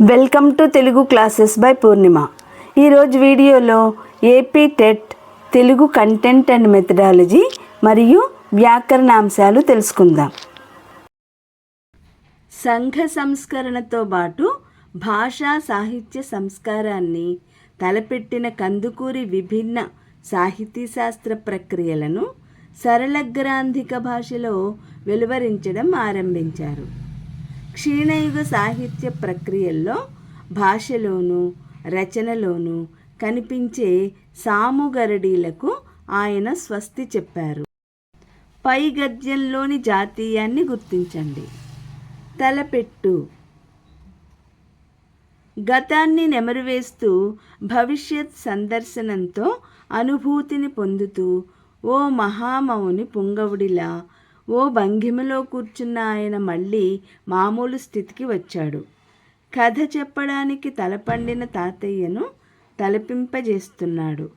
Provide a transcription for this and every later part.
Welcome to Telugu classes by Purnima. ఈరోజు వీడియోలో AP TET Telugu content and methodology మరియు వ్యాకరణాంశాలు తెలుసుకుందాం. సంఘ సంస్కరణతో పాటు భాషా సాహిత్య సంస్కారాన్ని తలపెట్టిన కందుకూరి విభిన్న సాహితీ శాస్త్ర ప్రక్రియలను సరళగ్రాంధిక భాషలో వెలువరించడం ఆరంభించారు. క్షీణయుగ సాహిత్య ప్రక్రియల్లో భాషలోను రచనలోను కనిపించే సాముగరడీలకు ఆయన స్వస్తి చెప్పారు. పై గద్యంలోని జాతీయాన్ని గుర్తించండి. తలపెట్టు. గతాన్ని నెమరువేస్తూ భవిష్యత్ సందర్శనంతో అనుభూతిని పొందుతూ ఓ మహామౌని పుంగవుడిలా ఓ భంగిమలో కూర్చున్న ఆయన మళ్ళీ మామూలు స్థితికి వచ్చాడు. కథ చెప్పడానికి తలపండిన తాతయ్యను తలపింపజేస్తున్నాడు.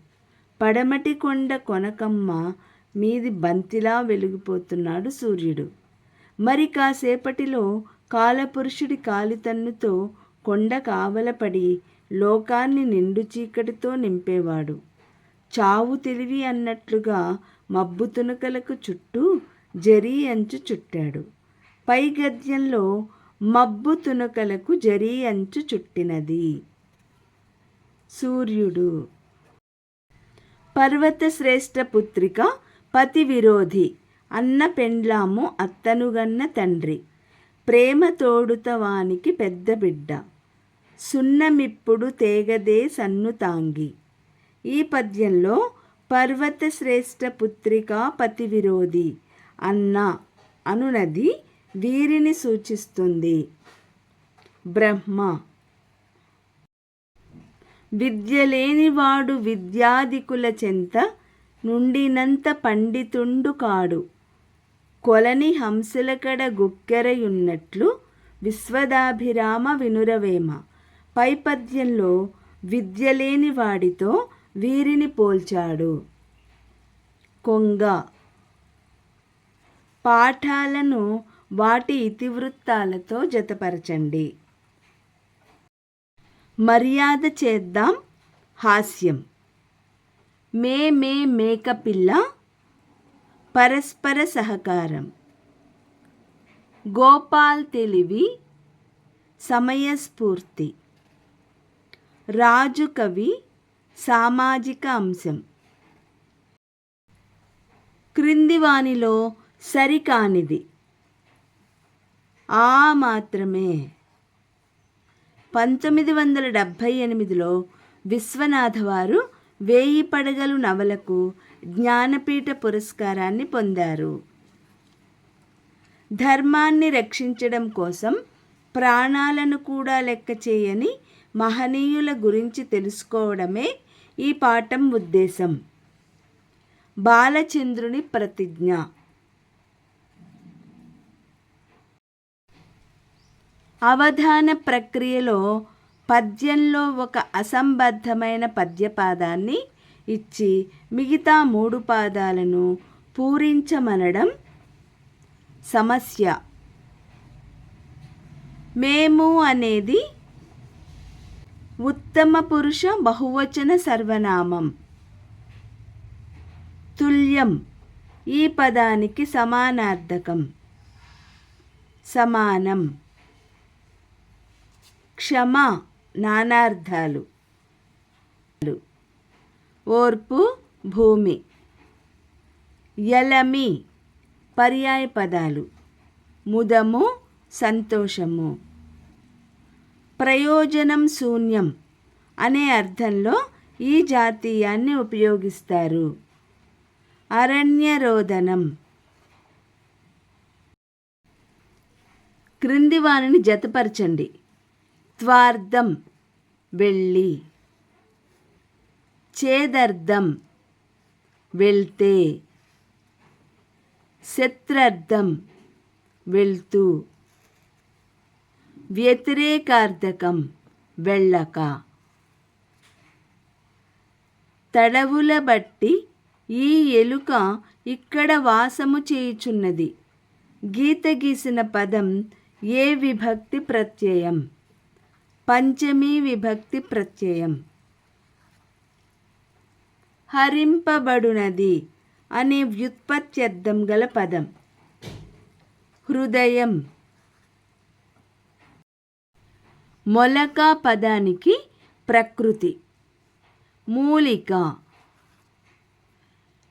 పడమటి కొండ కొనకమ్మ మీది బంతిలా వెలిగిపోతున్నాడు సూర్యుడు. మరి కాసేపటిలో కాలపురుషుడి కాలితన్నుతో కొండ కావలపడి లోకాన్ని నిండు చీకటితో నింపేవాడు. చావు తెలివి అన్నట్లుగా మబ్బు తునకలకు చుట్టూ జరీ అంచు చుట్టాడు. పై గద్యంలో మబ్బు తునకలకు జరీ అంచు చుట్టినది. సూర్యుడు. పర్వత శ్రేష్ఠ పుత్రిక పతి విరోధి అన్న పెండ్లాము అత్తనుగన్న తండ్రి ప్రేమ తోడుతవానికి పెద్ద బిడ్డ సున్నమిప్పుడు తేగదే సన్ను తాంగి. ఈ పద్యంలో పర్వత శ్రేష్ఠ పుత్రిక పతి విరోధి అన్న అనునది వీరిని సూచిస్తుంది. బ్రహ్మ. విద్య లేనివాడు విద్యాధికుల చెంత నుండినంత పండితుండు కాడు. కొలని హంసలకడ గుక్కెరయున్నట్లు విశ్వదాభిరామ వినురవేమ. పైపద్యంలో విద్య లేని వాడితో వీరిని పోల్చాడు. కొంగ. పాఠాలను వాటి ఇతివృత్తాలతో జతపరచండి. మర్యాద చేద్దాం. హాస్యం. మే మే మేకపిల్ల పరస్పర సహకారం. గోపాల్ తెలివి. సమయస్ఫూర్తి. రాజు కవి. సామాజిక అంశం. క్రింది వానిలో సరికానిది. ఆ మాత్రమే. పంతొమ్మిది వందల డెబ్భై ఎనిమిదిలో విశ్వనాథ వారు వేయి పడగలు నవలకు జ్ఞానపీఠ పురస్కారాన్ని పొందారు. ధర్మాన్ని రక్షించడం కోసం ప్రాణాలను కూడా లెక్క చేయని మహనీయుల గురించి తెలుసుకోవడమే ఈ పాఠం ఉద్దేశం. బాలచంద్రుని ప్రతిజ్ఞ. అవధాన ప్రక్రియలో పద్యంలో ఒక అసంబద్ధమైన పద్యపాదాన్ని ఇచ్చి మిగతా మూడు పాదాలను పూరించమనడం సమస్య. మేము అనేది ఉత్తమ పురుష బహువచన సర్వనామం. తుల్యం ఈ పదానికి సమానార్థకం. సమానం. క్షమ నానార్థాలు. ఓర్పు భూమి. యలమి పర్యాయ పదాలు. ముదము సంతోషము. ప్రయోజనం శూన్యం అనే అర్థంలో ఈ జాతీయాన్ని ఉపయోగిస్తారు. అరణ్యరోదనం. క్రింది వారిని జతపరచండి. త్వార్థం వెళ్ళి. చేదర్థం వెళ్తే. శత్రర్థం వెళ్తూ. వ్యతిరేకార్థకం వెళ్ళక. తడవుల బట్టి ఈ ఎలుక ఇక్కడ వాసము చేయుచున్నది. గీత గీసిన పదం ఏ విభక్తి ప్రత్యయం? పంచమీ విభక్తి ప్రత్యయం. హరింపబడునది అనే వ్యుత్పత్త్యర్థం గల పదం. హృదయం. మొలక పదానికి ప్రకృతి. మూలిక.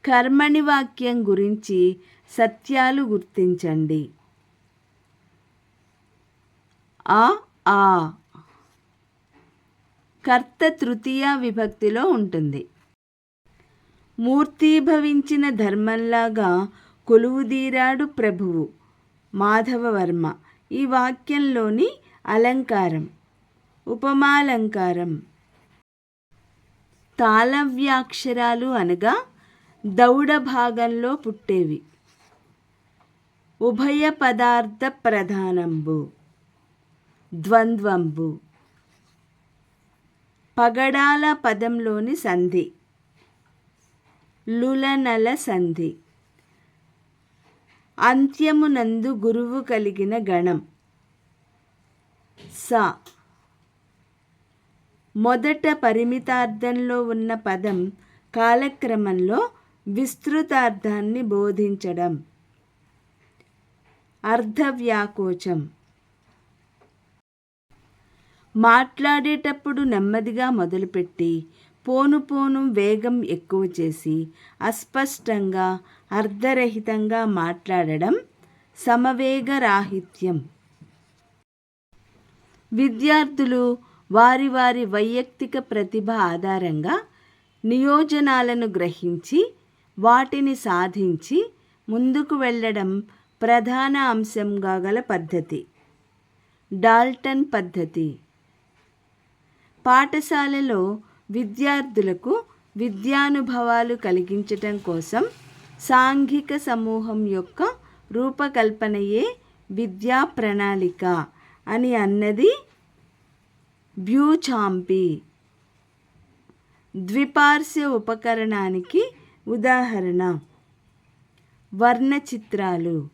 కర్మణి వాక్యం గురించి సత్యాలు గుర్తించండి. ఆ ఆ. కర్త తృతీయ విభక్తిలో ఉంటుంది. మూర్తీభవించిన ధర్మంలాగా కొలువుదీరాడు ప్రభువు మాధవవర్మ. ఈ వాక్యంలోని అలంకారం ఉపమాలంకారం తాళవ్యాక్షరాలు అనగా దౌడ భాగంలో పుట్టేవి. ఉభయ పదార్థ ప్రధానంబు ద్వంద్వంబు పగడాల పదంలోని సంధి. లులనల సంధి. అంత్యమునందు గురువు కలిగిన గణం. స. మొదట పరిమితార్థంలో ఉన్న పదం కాలక్రమంలో విస్తృతార్థాన్ని బోధించడం. అర్ధవ్యాకోచం. మాట్లాడేటప్పుడు నెమ్మదిగా మొదలుపెట్టి పోను పోను వేగం ఎక్కువ చేసి అస్పష్టంగా అర్ధరహితంగా మాట్లాడడం సమవేగరాహిత్యం. విద్యార్థులు వారి వారి వైయక్తిక ప్రతిభ ఆధారంగా నియోజనాలను గ్రహించి వాటిని సాధించి ముందుకు వెళ్ళడం ప్రధాన అంశంగా గల పద్ధతి. డాల్టన్ పద్ధతి. పాఠశాలలో విద్యార్థులకు విద్యానుభవాలు కలిగించటం కోసం సాంఘిక సమూహం యొక్క రూపకల్పనయే విద్యా ప్రణాళిక అని అన్నది బ్యూచాంపి ద్విపార్శ్వ ఉపకరణానికి ఉదాహరణ. వర్ణ చిత్రాలు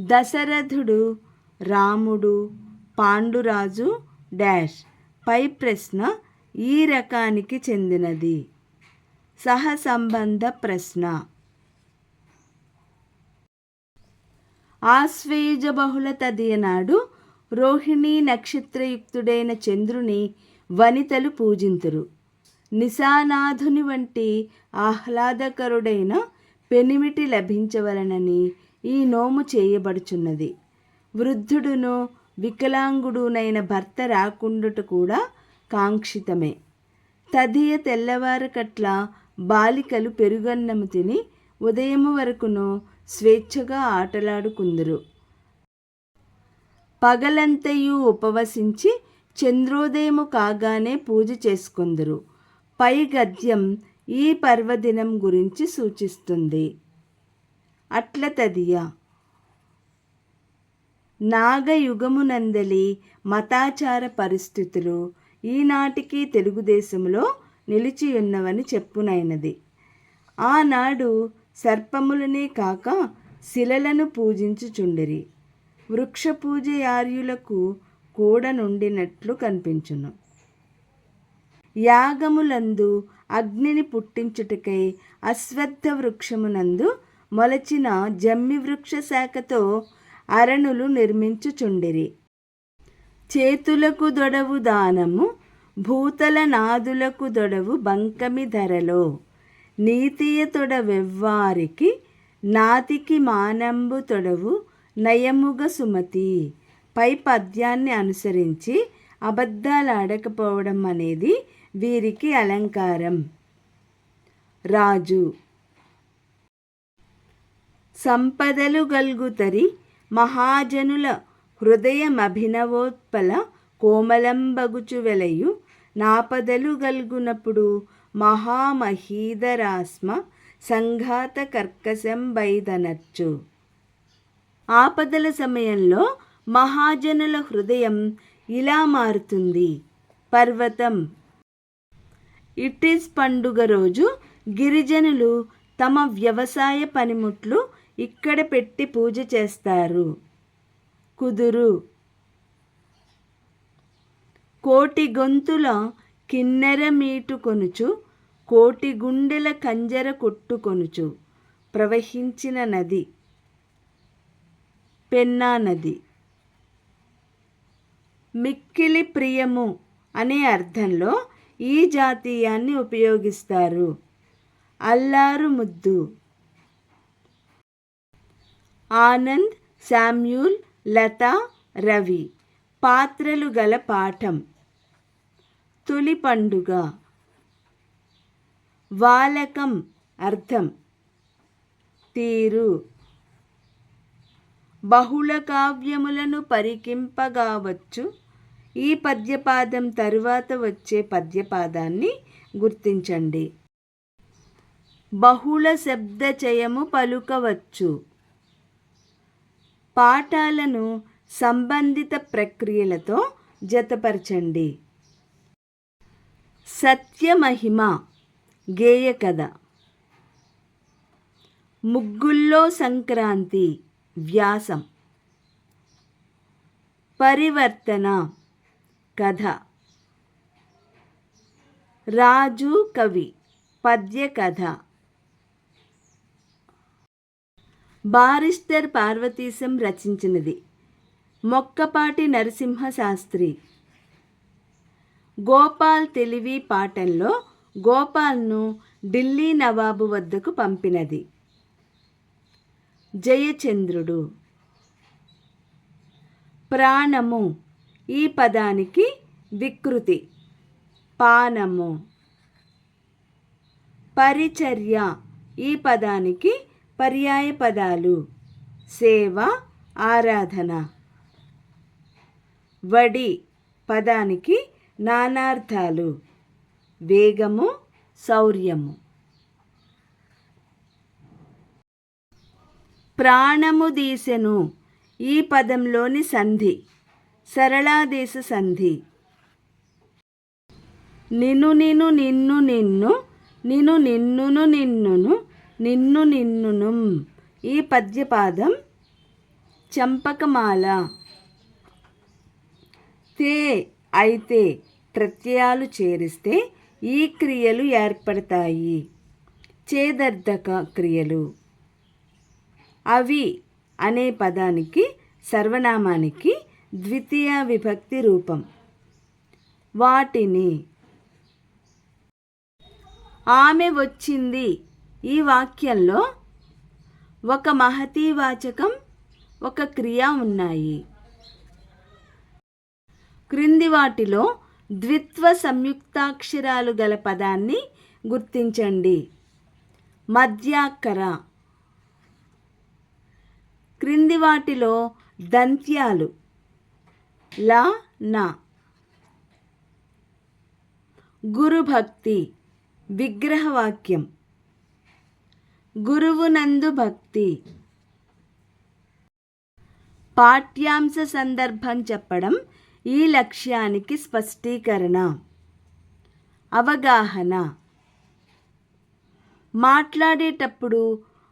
దశరథుడు రాముడు పాండురాజు డాష్. పై ప్రశ్న ఈ రకానికి చెందినది. సహసంబంధ ప్రశ్న. ఆశ్వేయుజ బహుళ తదియనాడు రోహిణీ నక్షత్రయుక్తుడైన చంద్రుని వనితలు పూజింతురు. నిశానాథుని వంటి ఆహ్లాదకరుడైన పెనిమిటి లభించవలనని ఈ నోము చేయబడుచున్నది. వృద్ధుడును వికలాంగుడునైన భర్త రాకుండుట కూడా కాంక్షితమే. తదియ తెల్లవారకట్ల బాలికలు పెరుగన్నము తిని ఉదయము వరకును స్వేచ్ఛగా ఆటలాడుకుందరు. పగలంతయు ఉపవసించి చంద్రోదయము కాగానే పూజ చేసుకుందరు. పై గద్యం ఈ పర్వదినం గురించి సూచిస్తుంది. అట్ల తదియ నాగయుగమునందలి మతాచార పరిస్థితులు ఈనాటికి తెలుగుదేశంలో నిలిచియున్నవని చెప్పునైనది. ఆనాడు సర్పములనే కాక శిలలను పూజించుచుండిరి. వృక్ష పూజయార్యులకు కూడనుండినట్లు కూడా నుండినట్లు కనిపించును. యాగములందు అగ్నిని పుట్టించుటకై అశ్వత్థ వృక్షమునందు మొలచిన జమ్మి వృక్ష శాఖతో అరణులు నిర్మించుచుండిరి. చేతులకు దొడవు దానము భూతల నాదులకు దొడవు బంకమి ధరలో. నీతియ తొడవెవ్వారికి నాతికి మానంబు తొడవు నయముగ సుమతి. పై పద్యాన్ని అనుసరించి అబద్ధాలు ఆడకపోవడం అనేది వీరికి అలంకారం. రాజు. సంపదలు గల్గుతరి మహాజనుల హృదయమభినవోత్పల కోమలంబగుచు వెలయు నాపదలు గల్గునప్పుడు మహామహీధరాస్మ సంఘాత కర్కశంబైదనచ్చు ఆపదల సమయంలో మహాజనుల హృదయం ఇలా మారుతుంది. పర్వతం. ఇట్ ఈస్ పండుగ రోజు గిరిజనులు తమ వ్యవసాయ పనిముట్లు ఇక్కడ పెట్టి పూజ చేస్తారు. కుదురు. కోటి గొంతుల కిన్నెర మీటుకొనుచు కోటి గుండెల కంజర కొట్టుకొనుచు ప్రవహించిన నది పెన్నా నది. మిక్కిలి ప్రియము అనే అర్థంలో ఈ జాతీయాన్ని ఉపయోగిస్తారు. అల్లారు ముద్దు. ఆనంద్ శామ్యూల్ లత రవి. పాత్రలు గల పాఠం. తొలి పండుగ. వాలకం అర్థం. తీరు. బహుళ కావ్యములను పరికింపగావచ్చు. ఈ పద్యపాదం తరువాత వచ్చే పద్యపాదాన్ని గుర్తించండి. బహుళ శబ్దచయము పలుకవచ్చు. పాఠాలను సంబంధిత ప్రక్రియలతో జతపరచండి. సత్యమహిమ గేయ కథ. ముగ్గుల్లో సంక్రాంతి వ్యాసం. పరివర్తన కథ. రాజు కవి పద్య కథ బారిస్టర్ పార్వతీశం రచించినది. మొక్కపాటి నరసింహ శాస్త్రి గోపాల్ తెలివి పాఠంలో గోపాల్ను ఢిల్లీ నవాబు వద్దకు పంపినది. జయచంద్రుడు. ప్రాణము ఈ పదానికి వికృతి. పానము. పరిచర్య ఈ పదానికి పర్యాయ పదాలు. సేవ ఆరాధన. వడి పదానికి నానార్థాలు. వేగము శౌర్యము ప్రాణము దీసెను ఈ పదంలోని సంధి సరళాదేశ సంధి. నిను నిను నిన్ను నిన్ను నిను నిన్నును నిన్నును నిన్ను నిన్నును ఈ పద్యపాదం చంపకమాల. తే అయితే ప్రత్యయాలు చేరిస్తే ఈ క్రియలు ఏర్పడతాయి. చేదర్ధక క్రియలు. అవి అనే పదానికి సర్వనామానికి ద్వితీయ విభక్తి రూపం. వాటిని ఆమె వచ్చింది ఈ వాక్యంలో ఒక మహతీవాచకం ఒక క్రియ ఉన్నాయి. క్రింది వాటిలో ద్విత్వ సంయుక్తాక్షరాలు గల పదాన్ని గుర్తించండి. మధ్యాక్కర క్రింది వాటిలో దంత్యాలు. లా నా. గురుభక్తి విగ్రహవాక్యం. గురువునందు భక్తి. పాఠ్యాంశ సందర్భం చెప్పడం ఈ లక్ష్యానికి స్పష్టీకరణ. అవగాహన. మాట్లాడేటప్పుడు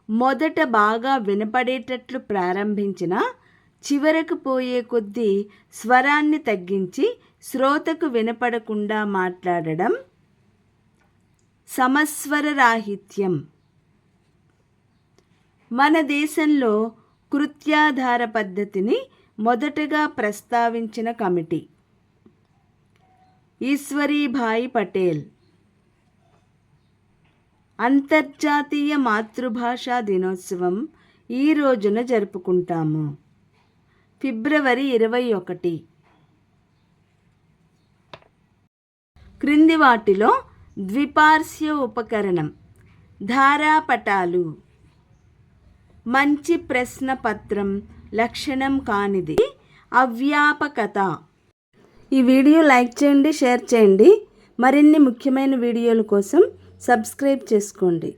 మొదట బాగా వినపడేటట్లు ప్రారంభించిన చివరకు పోయే కొద్దీ స్వరాన్ని తగ్గించి శ్రోతకు వినపడకుండా మాట్లాడడం సమస్వర రాహిత్యం మన దేశంలో కృత్యాధార పద్ధతిని మొదటగా ప్రస్తావించిన కమిటీ. ఈశ్వరీభాయి పటేల్. అంతర్జాతీయ మాతృభాషా దినోత్సవం ఈ రోజున జరుపుకుంటాము. ఫిబ్రవరి ఇరవై ఒకటి. క్రింది వాటిలో ద్విపార్శ్య ఉపకరణం ధారాపటాలు. మంచి ప్రశ్న పత్రం లక్షణం కానిది. అవ్యాపకత. ఈ వీడియో లైక్ చేయండి షేర్ చేయండి. మరిన్ని ముఖ్యమైన వీడియోల కోసం సబ్స్క్రైబ్ చేసుకోండి.